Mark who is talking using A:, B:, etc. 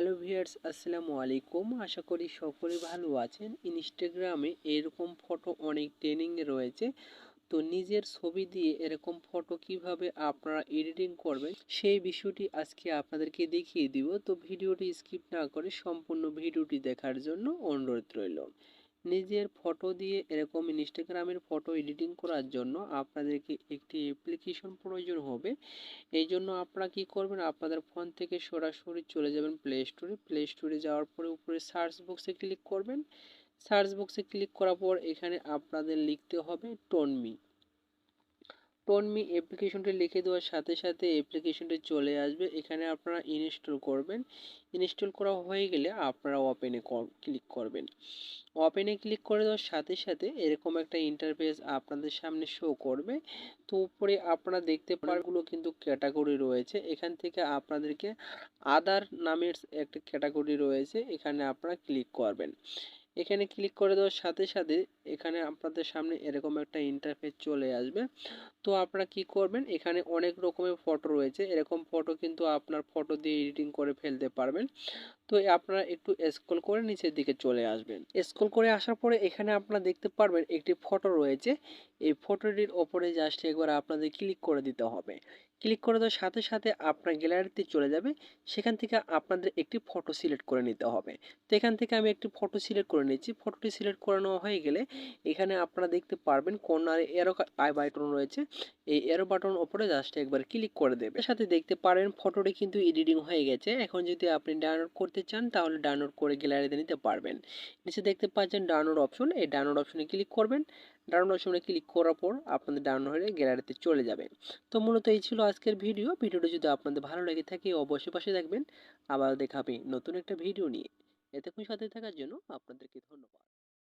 A: Hello viewers আসসালামু আলাইকুম। আশা করি সকলে ভালো আছেন। ইনস্টাগ্রামে এরকম ফটো অনেক ট্রেনিংয়ে রয়েছে। তো নিজের ছবি দিয়ে এরকম ফটো কীভাবে আপনারা এডিটিং করবেন, সেই বিষয়টি আজকে আপনাদেরকে দেখিয়ে দিব। তো ভিডিওটি স্কিপ না করে সম্পূর্ণ ভিডিওটি দেখার জন্য অনুরোধ রইল। নিজের ফটো দিয়ে এরকম ইনস্টাগ্রামের ফটো এডিটিং করার জন্য আপনাদেরকে একটি অ্যাপ্লিকেশন প্রয়োজন হবে। এই জন্য আপনারা কী করবেন? আপনাদের ফোন থেকে সরাসরি চলে যাবেন প্লে স্টোরে প্লে স্টোরে যাওয়ার পরে উপরে সার্চ বক্সে ক্লিক করবেন। সার্চ বক্সে ক্লিক করার পর এখানে আপনাদের লিখতে হবে টনমি টোনমি অ্যাপ্লিকেশনটি লিখে দেওয়ার সাথে সাথে অ্যাপ্লিকেশনটি চলে আসবে। এখানে আপনারা ইনস্টল করবেন। ইনস্টল করা হয়ে গেলে আপনারা ওপেনে ক্লিক করবেন। ওপেনে ক্লিক করে দেওয়ার সাথে সাথে এরকম একটা ইন্টারফেস আপনাদের সামনে শো করবে। তো উপরে আপনারা দেখতে পারগুলো কিন্তু ক্যাটাগরি রয়েছে। এখান থেকে আপনাদেরকে আদার নামের একটা ক্যাটাগরি রয়েছে। এখানে আপনারা ক্লিক করবেন। এখানে ক্লিক করে দেওয়ার সাথে সাথে এখানে আপনাদের সামনে এরকম একটা ইন্টারফেস চলে আসবে। তো আপনারা কি করবেন? এখানে অনেক রকমের ফটো রয়েছে। এরকম ফটো কিন্তু আপনার ফটো দিয়ে এডিটিং করে ফেলতে পারবেন। তো আপনারা একটু স্ক্রল করে নিচের দিকে চলে আসবেন। স্ক্রল করে আসার পরে এখানে আপনারা দেখতে পারবেন একটি ফটো রয়েছে। এই ফটোটির ওপরে জাস্ট একবার আপনাদের ক্লিক করে দিতে হবে। ক্লিক করে দেওয়ার সাথে সাথে আপনার গ্যালারিতে চলে যাবে। সেখান থেকে আপনাদের একটি ফটো সিলেক্ট করে নিতে হবে। তো এখান থেকে আমি একটি ফটো সিলেক্ট করে নিচ্ছি। ফটোটি সিলেক্ট করে নেওয়া হয়ে গেলে এখানে আপনারা দেখতে পারবেন কর্নারে এরো আই বাটন রয়েছে। এই এরো বাটন ওপরে জাস্ট একবার ক্লিক করে দেবে। সাথে দেখতে পারেন ফটোটি কিন্তু এডিটিং হয়ে গেছে। এখন যদি আপনি ডাউনলোড করতে চান, তাহলে ডাউনলোড করে গ্যালারিতে নিতে পারবেন। নিচে দেখতে পাচ্ছেন ডাউনলোড অপশন এই ডাউনলোড অপশনে ক্লিক করবেন। ডাউনলোড অপশনে ক্লিক করার পর আপনাদের ডাউনলোড হয়ে গ্যালারিতে চলে যাবে। তো মূলত এই ছিল আজকের ভিডিও ভিডিওটা যদি আপনাদের ভালো লেগে থাকে, অবশ্যই পাশে থাকবেন। আবার দেখাবে নতুন একটা ভিডিও নিয়ে। এতক্ষণ সাথে থাকার জন্য আপনাদেরকে ধন্যবাদ।